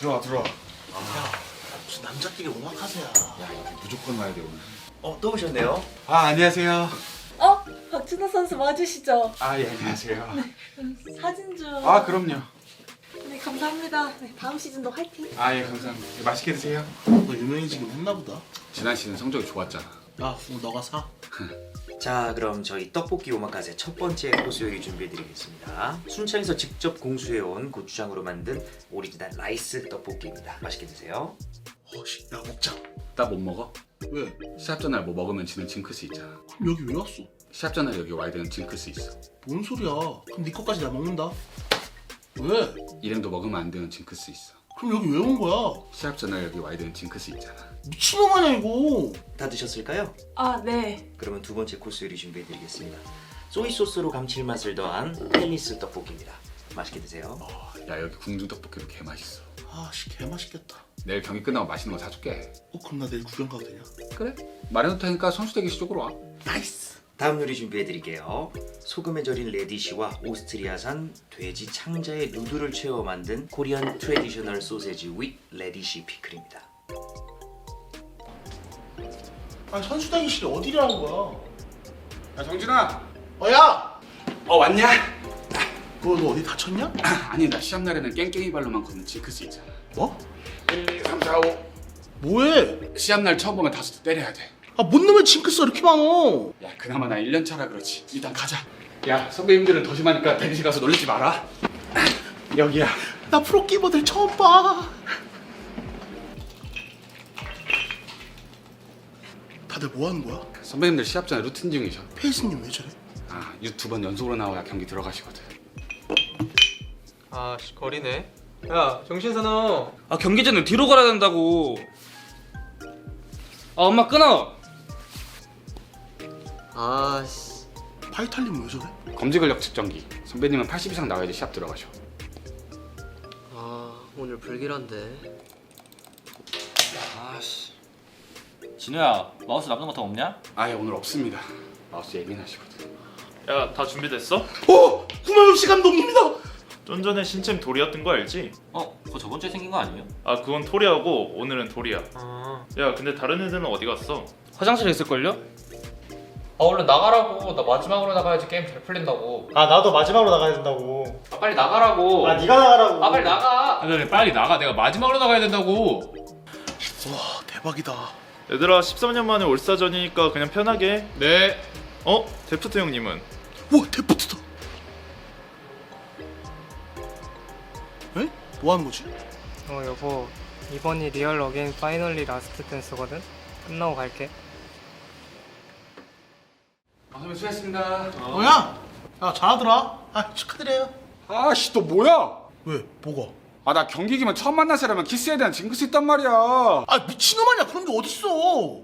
들어와 들어와. 무슨 남자끼리 오마카세야. 야 여기 무조건 와야 돼 오늘. 어, 또 오셨네요. 아 안녕하세요. 어? 박준호 선수 맞으시죠? 아 예 안녕하세요. 사진 좀. 아 그럼요. 네, 감사합니다. 네, 다음 시즌도 화이팅. 아 예 감사합니다. 예, 맛있게 드세요. 너 유명해지긴 했나 보다. 지난 시즌 성적이 좋았잖아. 야, 그럼 너가 사. 자, 그럼 저희 떡볶이 오마카세 첫 번째 코스 요리 준비해드리겠습니다. 순창에서 직접 공수해온 고추장으로 만든 오리지널 라이스 떡볶이입니다. 맛있게 드세요. 어 씨, 야 먹자. 나못 먹어? 왜? 시합 전날 뭐 먹으면 지는 징크스 있잖아. 그럼 여기 왜 왔어? 시합 전날 여기 와야 되는 징크스 있어. 뭔 소리야? 그럼 네 거까지 나 먹는다. 왜? 이름도 먹으면 안 되는 징크스 있어. 그럼 여기 왜 온 거야? 시합 전날 여기 와야 되는 징크스 있잖아. 미친놈 아니야 이거? 다 드셨을까요? 아, 네. 그러면 두 번째 코스 요리 준비해 드리겠습니다. 소이 소스로 감칠맛을 더한 펠리스 떡볶이입니다. 맛있게 드세요. 어, 야 여기 궁중 떡볶이도 개 맛있어. 아씨, 개 맛있겠다. 내일 경기 끝나고 맛있는 거 사줄게. 어, 그럼 나 내일 구경 가도 되냐? 그래? 말해놓을 테니까 선수 대기실 쪽으로 와. 나이스. 다음 요리 준비해 드릴게요. 소금에 절인 레디시와 오스트리아산 돼지 창자에 누드를 채워 만든 코리안 트레디셔널 소세지 윗 레디시 피클입니다. 아, 선수단이실이 어디라는 거야? 야 정진아. 어, 야! 어 왔냐? 너, 너 어디 다쳤냐? 아니 나 시합 날에는 깽깽이 발로만 걷는 징크스 있잖아. 뭐? 1, 2, 3, 4, 5. 뭐해? 시합 날 처음 보면 다섯 대 때려야 돼. 아, 뭔 놈의 징크스가 이렇게 많어? 야 그나마 나 1년 차라 그렇지. 일단 가자. 야 선배님들은 더 심하니까 대기실 가서 놀리지 마라. 여기야. 나 프로게이머들 처음 봐. 다들 뭐 하는 거야? 선배님들 시합 전에 루틴 중이셔. 페이스님 왜 저래? 아 유튜브 번 연속으로 나와야 경기 들어가시거든. 아씨 거리네 야 정신사나워 아 경기 전에 뒤로 가야 된다고 아 엄마 끊어 아씨 파이탈님 왜 저래? 검지 근력 측정기. 선배님은 80 이상 나와야지 시합 들어가셔. 아 오늘 불길한데 아씨 진우야 마우스 남는 거 더 없냐? 아예 오늘 없습니다. 마우스 예민하시거든. 야, 다 준비됐어? 어! 구마유 씨 감독님이다! 좀 전에 신챔 도리였던 거 알지? 어 그거 저번 주에 생긴 거 아니에요? 아, 그건 토리하고 오늘은 도리야. 아 야, 근데 다른 애들은 어디 갔어? 화장실에 있을걸요? 아 얼른 나가라고 나 마지막으로 나가야지 게임 잘 풀린다고 아 나도 마지막으로 나가야 된다고 아 빨리 나가라고 아 네가 나가라고 아 빨리 나가 아 그래 빨리 나가 내가 마지막으로 나가야 된다고 와 대박이다 얘들아, 13년 만에 올스타전이니까 그냥 편하게. 해. 네 어? 데프트 형님은? 와 데프트다 에? 뭐 하는 거지? 어 여보 이번이 리얼 어게인 파이널리 라스트 댄스거든 끝나고 갈게 아 선배 수고했습니다. 어, 야! 야 잘하더라 아 축하드려요 아씨 또 뭐야? 왜? 뭐가? 아 나 경기기만 처음 만난 사람은 키스에 대한 징크스 있단 말이야. 아 미친놈 아니야 그런 게 어딨어